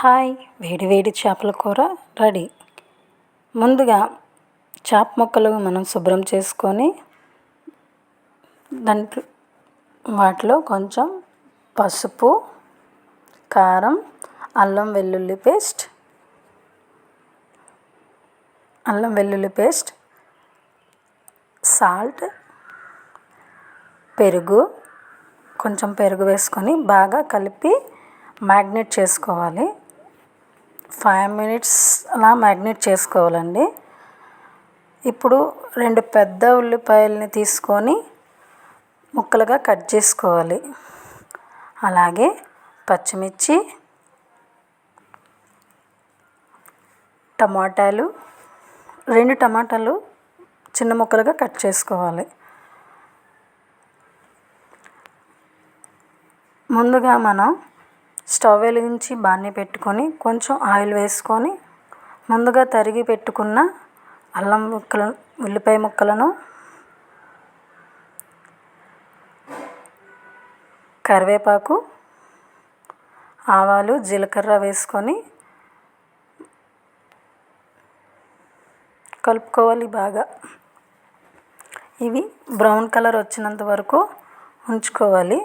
Hi వేడి వేడి చేపల కూర రెడీ. ముందుగా చేప ముక్కలు మనం శుభ్రం చేసుకొని దాంట్లో వాటిలో కొంచెం పసుపు కారం అల్లం వెల్లుల్లి పేస్ట్ అల్లం వెల్లుల్లి పేస్ట్ సాల్ట్ పెరుగు కొంచెం పెరుగు వేసుకొని బాగా కలిపి మ్యాగ్నెట్ చేసుకోవాలి. ఫైవ్ మినిట్స్ అలా మ్యాగ్నేట్ చేసుకోవాలండి. ఇప్పుడు రెండు పెద్ద ఉల్లిపాయలని తీసుకొని ముక్కలుగా కట్ చేసుకోవాలి. అలాగే పచ్చిమిర్చి టమాటాలు రెండు టమాటాలు చిన్న ముక్కలుగా కట్ చేసుకోవాలి. ముందుగా మనం స్టవ్ వెలిగించి బాణీ పెట్టుకొని కొంచెం ఆయిల్ వేసుకొని ముందుగా తరిగి పెట్టుకున్న అల్లం ముక్కలు ఉల్లిపాయ ముక్కలను కరివేపాకు ఆవాలు జీలకర్ర వేసుకొని కలుపుకోవాలి బాగా. ఇవి బ్రౌన్ కలర్ వచ్చినంత వరకు ఉంచుకోవాలి.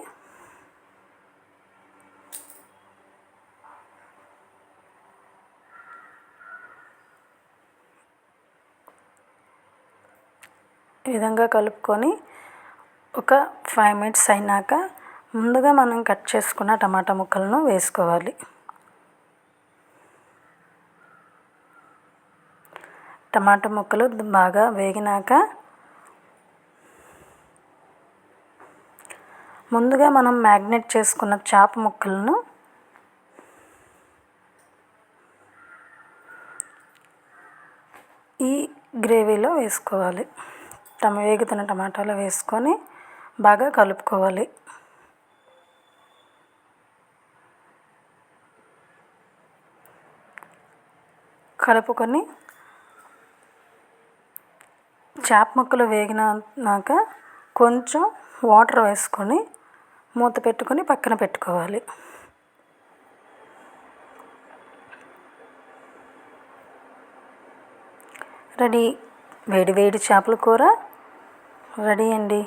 ఈ విధంగా కలుపుకొని ఒక ఫైవ్ మినిట్స్ అయినాక ముందుగా మనం కట్ చేసుకున్న టమాటా ముక్కలను వేసుకోవాలి. టమాటా ముక్కలు బాగా వేగినాక ముందుగా మనం మ్యాగ్నెట్ చేసుకున్న చేప ముక్కలను ఈ గ్రేవీలో వేసుకోవాలి. టమ వేగుతున్న టమాటాలు వేసుకొని బాగా కలుపుకోవాలి. కలుపుకొని చేప ముక్కలు వేగినాక కొంచెం వాటర్ వేసుకొని మూత పెట్టుకొని పక్కన పెట్టుకోవాలి. రెడీ వేడి వేడి చేపల కూర. రెడీ అండి.